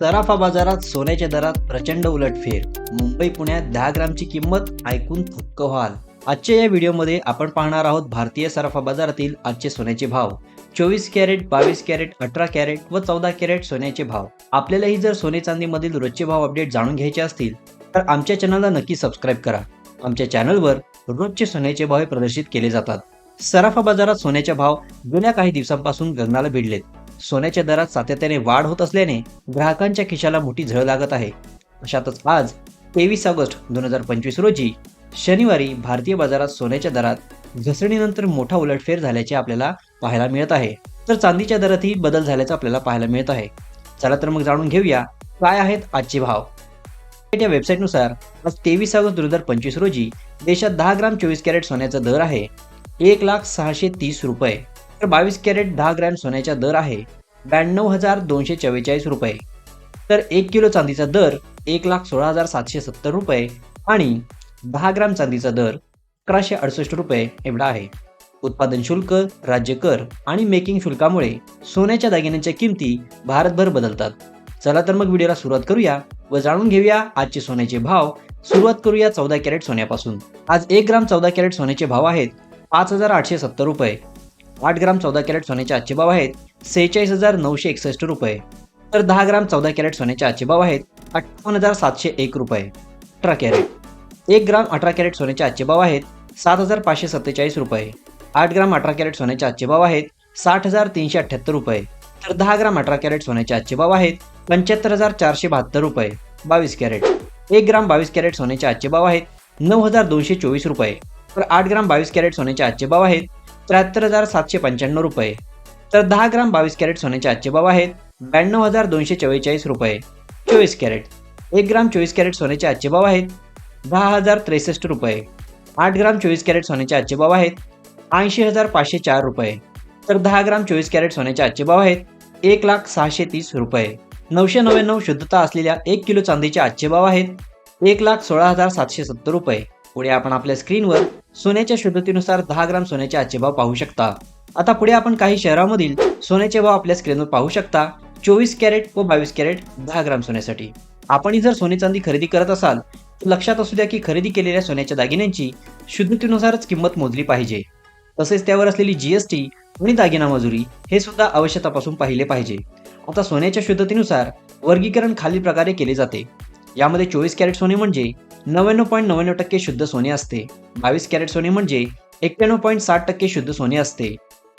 सराफा बाजारात सोन्याच्या दरात प्रचंड उलटफेर. मुंबई पुण्यात दहा ग्रामची किंमत ऐकून थक्क व्हाल. आजच्या या व्हिडिओमध्ये आपण पाहणार आहोत भारतीय सराफा बाजारातील आजचे सोन्याचे भाव. चोवीस कॅरेट बावीस कॅरेट अठरा कॅरेट व चौदा कॅरेट सोन्याचे भाव. आपल्यालाही जर सोने चांदीमधील रोजचे भाव अपडेट जाणून घ्यायचे असतील तर आमच्या चॅनलला नक्की सबस्क्राईब करा. आमच्या चॅनलवर रोजचे सोन्याचे भाव प्रदर्शित केले जातात. सराफा बाजारात सोन्याचे भाव गेल्या काही दिवसांपासून गगनाला भिडलेत. सोन्याच्या दरात सातत्याने वाढ होत असल्याने ग्राहकांच्या खिशाला मोठी झळ लागत आहे. अशातच आज तेवीस ऑगस्ट दोन हजार पंचवीस रोजी शनिवारी भारतीय बाजारात सोन्याच्या दरात घसरणीनंतर मोठा उलटफेर झाल्याचे आपल्याला पाहायला मिळत आहे. तर चांदीच्या दरातही बदल झाल्याचं आपल्याला पाहायला मिळत आहे. चला तर मग जाणून घेऊया काय आहेत आजचे भाव. या वेबसाईटनुसार आज तेवीस ऑगस्ट दोन हजार पंचवीस रोजी देशात दहा ग्राम चोवीस कॅरेट सोन्याचा दर आहे. एक लाख सहाशे तीस रुपये. तर बावीस कॅरेट दहा ग्रॅम सोन्याचा दर आहे. ब्याण्णव हजार दोनशे चव्वेचाळीस रुपये. तर एक किलो चांदीचा दर एक लाख सोळा हजार सातशे सत्तर रुपये आणि दहा ग्राम चांदीचा दर अकराशे अडुसष्ट रुपये एवढा आहे. उत्पादन शुल्क राज्य कर आणि मेकिंग शुल्कामुळे सोन्याच्या दागिन्यांच्या किमती भारतभर बदलतात. चला तर मग व्हिडिओला सुरुवात करूया व जाणून घेऊया आजचे सोन्याचे भाव. सुरुवात करूया चौदा कॅरेट सोन्यापासून. आज एक ग्राम चौदा कॅरेट सोन्याचे भाव आहेत पाच हजार आठशे सत्तर रुपये. आठ ग्राम चौदा कॅरेट सोन्याचे आजचे भाव आहेत सेहेचाळीस हजार नऊशे एकसष्ट रुपये. तर दहा ग्राम चौदा कॅरेट सोन्याचे आजचे भाव आहेत अठ्ठावन्न हजार सातशे एक रुपये. अठरा कॅरेट. एक ग्राम अठरा कॅरेट सोन्याचे आजचे भाव आहेत सात हजार पाचशे सत्तेचाळीस रुपये. आठ ग्राम अठरा कॅरेट सोन्याचे आजचे भाव आहेत साठ हजार तीनशे अठ्ठ्याहत्तर रुपये. तर दहा ग्राम अठरा कॅरेट सोन्याचे आजचे भाव आहेत पंच्याहत्तर हजार चारशे बहात्तर रुपये. बावीस कॅरेट. एक ग्राम बावीस कॅरेट सोन्याचे आजचे भाव आहेत नऊ हजार दोनशे चोवीस रुपये. तर आठ ग्राम बावीस कॅरेट सोन्याचे आजचे भाव आहेत त्र्याहत्तर हजार सातशे पंच्याण्णव रुपये. तर दहा ग्राम बावीस कॅरेट सोन्याचे आजचे भाव आहेत. ब्याण्णव हजार दोनशे चव्वेचाळीस रुपये. चोवीस कॅरेट. एक ग्राम चोवीस कॅरेट सोन्याचे आजचे भाव आहेत. दहा हजार त्रेसष्ट रुपये. आठ ग्राम चोवीस कॅरेट सोन्याचे आजचे भाव आहेत. ऐंशी हजार पाचशे चार रुपये. तर दहा ग्राम चोवीस कॅरेट सोन्याचे आजचे भाव आहेत. एक लाख सहाशे तीस रुपये. नऊशे नव्याण्णव शुद्धता असलेल्या एक किलो चांदीचे आजचे भाव आहेत. एक लाख सोळा हजार सातशे सत्तर रुपये. पुढे आपण आपल्या स्क्रीनवर सोन्याच्या शुद्धतेनुसार दहा ग्राम सोन्याचे आजचे भाव पाहू शकता. आता पुढे आपण काही शहरामधील सोन्याचे भाव आपल्या स्क्रीनवर पाहू शकता. चोवीस कॅरेट व बावीस कॅरेट दहा ग्राम सोन्यासाठी. आपण जर सोने चांदी खरेदी करत असाल तर लक्षात असू द्या की खरेदी केलेल्या सोन्याच्या दागिन्यांची शुद्धतेनुसारच किंमत मोजली पाहिजे. तसेच त्यावर असलेली जीएसटी आणि दागिना मजुरी हे सुद्धा अवश्य तपासून पाहिले पाहिजे. आता सोन्याच्या शुद्धतेनुसार वर्गीकरण खालील प्रकारे केले जाते. यामध्ये चोवीस कॅरेट सोने म्हणजे नव्याण्णव पॉईंट नव्याण्णव टक्के शुद्ध सोने असते. बावीस कॅरेट सोने म्हणजे एक्क्याण्णव पॉईंट साठ टक्के शुद्ध सोने असते.